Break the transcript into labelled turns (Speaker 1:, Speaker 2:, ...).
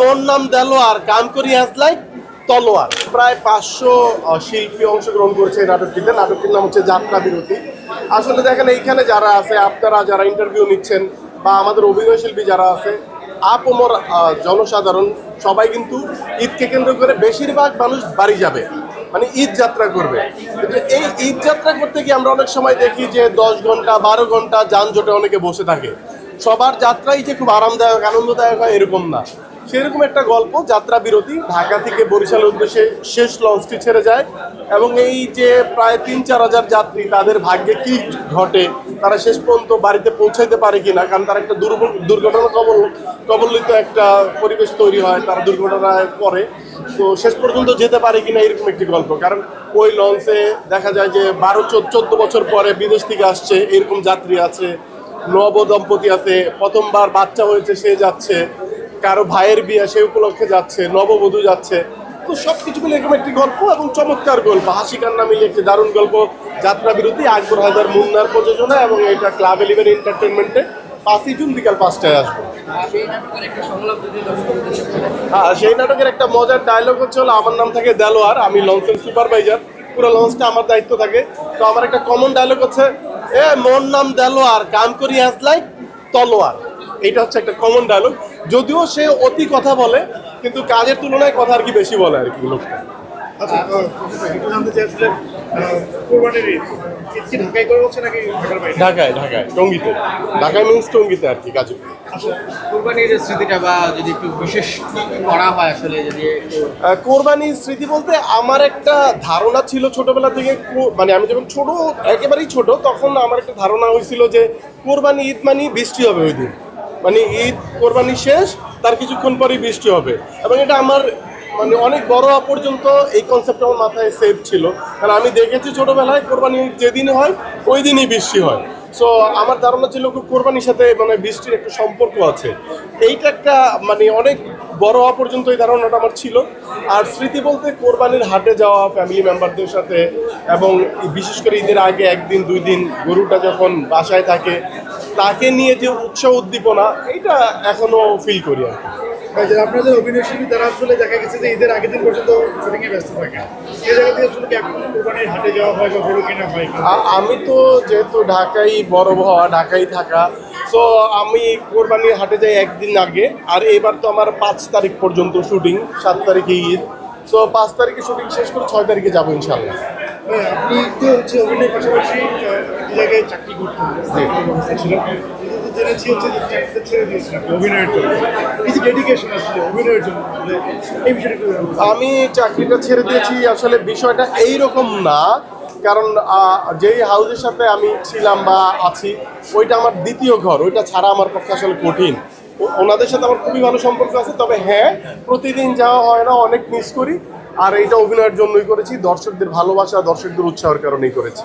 Speaker 1: মোর নাম দেলোয়ার, কাম করি আসলাই তলোয়ার। প্রায় পাঁচশো শিল্পী অংশগ্রহণ করেছে এই নাটকটিতে। নাটকটির নাম হচ্ছে যাত্রা বিরতি। আসলে দেখেন, এইখানে যারা আছে, আপনারা যারা ইন্টারভিউ নিচ্ছেন বা আমাদের অভিনয় শিল্পী যারা আছে আপমর জনসাধারণ, সবাই কিন্তু ঈদকে কেন্দ্র করে বেশিরভাগ মানুষ বাড়ি যাবে। মানে ঈদ যাত্রা করবে। কিন্তু এই ঈদ যাত্রা করতে গিয়ে আমরা অনেক সময় দেখি যে দশ ঘণ্টা, বারো ঘণ্টা যানজটে অনেকে বসে থাকে। সবার যাত্রাই যে খুব আরামদায়ক, আনন্দদায়ক হয় এরকম না। সেরকম একটা গল্প, যাত্রা বিরতি, ঢাকা থেকে বরিশালের উদ্দেশ্যে শেষ লঞ্চটি ছেড়ে যায় এবং এই যে প্রায় তিন, চার হাজার যাত্রী, তাদের ভাগ্যে কি ঘটে, তারা শেষ পর্যন্ত বাড়িতে পৌঁছাইতে পারে কিনা কারণ তার একটা দুর্ঘ- দুর্ঘটনা কবল, কবলিত একটা পরিবেশ তৈরি হয়, তারা দুর্ঘটনায় পড়ে। তো শেষ পর্যন্ত যেতে পারে কিনা এরকম একটি গল্প। কারণ ওই লঞ্চে দেখা যায় যে বারো, চোদ্দ বছর পরে বিদেশ থেকে আসছে, এরকম যাত্রী আছে নব দম্পতি আছে, প্রথমবার বাচ্চা হয়েছে, সে যাচ্ছে। কারও ভাইয়ের বিয়ে সে উপলক্ষে যাচ্ছে, নববধূ যাচ্ছে। তো সব কিছু মিলে এরকম একটি গল্প এবং চমৎকার গল্প। হাসি কান্না মিলে একটি দারুণ গল্প। যাত্রা বিরতি, আকবর হায়দার মুন্নার প্রযোজনা এবং এটা ক্লাব এলিভেন এন্টারটেনমেন্টে পাঁচই জুন বিকাল পাঁচটায় আসবে। হ্যাঁ সেই নাটকের একটা মজার ডায়লগ হচ্ছে হলো, আমার নাম থাকে দেলোয়ার, আমি লঞ্চের সুপারভাইজার পুরো লঞ্চটা আমার দায়িত্ব থাকে। তো আমার একটা কমন ডায়লগ হচ্ছে, এ, মোর নাম দেলোয়ার কাম করি আসলাই তলোয়ার। এইটা হচ্ছে একটা কমন ডায়লগ যদিও সে অতি কথা বলে কিন্তু কাজের তুলনায় কথা আর কি বেশি বলে আর কি লোকটা।
Speaker 2: আচ্ছা ঢাকায়
Speaker 1: ঢাকায় ঢাকায় টঙ্গিতে। ঢাকায় মিন্স টঙ্গিতে আর কি কাজে।
Speaker 3: কোরবানির স্মৃতিটা বা যদি একটু বিশেষ করা হয় আসলে যদি
Speaker 1: কোরবানির স্মৃতি বলতে আমার একটা ধারণা ছিল ছোটবেলা থেকে মানে আমি যখন ছোট একেবারেই ছোট তখন আমার একটা ধারণা হয়েছিল যে কোরবানি ঈদ মানে বৃষ্টি হবে ওই দিন। মানে ঈদ কোরবানি শেষ, তার কিছুক্ষণ পরেই বৃষ্টি হবে। এবং এটা আমার মানে অনেক বড় পর্যন্ত এই কনসেপ্ট আমার মাথায় সেভ ছিল। কারণ আমি দেখেছি ছোটবেলায় কোরবানি যেদিন হয়, ওই দিনই বৃষ্টি হয়। সো আমার ধারণা ছিল খুব কোরবানির সাথে মানে বৃষ্টির একটা সম্পর্ক আছে। এইটা একটা মানে অনেক বড় হওয়া পর্যন্ত এই ধারণাটা আমার ছিল। আর স্মৃতি বলতে কোরবানির হাটে যাওয়া ফ্যামিলি মেম্বারদের সাথে এবং বিশেষ করে ঈদের আগে একদিন, দুই দিন গরুটা যখন বাসায় থাকে তাকে নিয়ে যে উৎসাহ উদ্দীপনা এটা এখনও ফিল করি আর।
Speaker 2: আপনাদের অভিনয় শিল্পী তারা আসলে দেখা গেছে যে ঈদের আগের দিন পর্যন্ত শুটিংয়ে ব্যস্ত থাকে। সেই জায়গা থেকে আসলে কি এখন কোরবানির হাটে যাওয়া হয় বা গরু কেনা হয়?
Speaker 1: আমি তো যেহেতু ঢাকাই বড় হওয়া ঢাকায় থাকা সো আমি কোরবানির হাটে যাই একদিন আগে আর এবার তো আমার পাঁচ তারিখ পর্যন্ত শুটিং সাত তারিখে ঈদ। সো পাঁচ তারিখে শুটিং শেষ করে ছয় তারিখে যাব ইনশাল্লাহ
Speaker 2: আপনি তো হচ্ছে অভিনয়ের পাশাপাশি জায়গায় চাকরি করতেন চাকরির ব্যবস্থা ছিল। কিন্তু তো জেনেছি হচ্ছে যে চাকরিটা ছেড়ে দিয়েছেন অভিনয়ের জন্য। এই যে ডেডিকেশন আসলে অভিনয়ের জন্য। এই বিষয়টা একটু জানতে চাই।
Speaker 1: আমি চাকরিটা ছেড়ে দিয়েছি আসলে বিষয়টা এই রকম না। কারণ যেই হাউসের সাথে আমি ছিলাম বা আছি ওইটা আমার দ্বিতীয় ঘর। ওইটা ছাড়া আমার পক্ষে আসলে কঠিন। ওনাদের সাথে আমার খুবই ভালো সম্পর্ক আছে। তবে হ্যাঁ প্রতিদিন যাওয়া হয় না অনেক মিস করি। আর এইটা অভিনয়ের জন্যই করেছি। দর্শকদের ভালোবাসা দর্শকদের উৎসাহের কারণেই করেছি।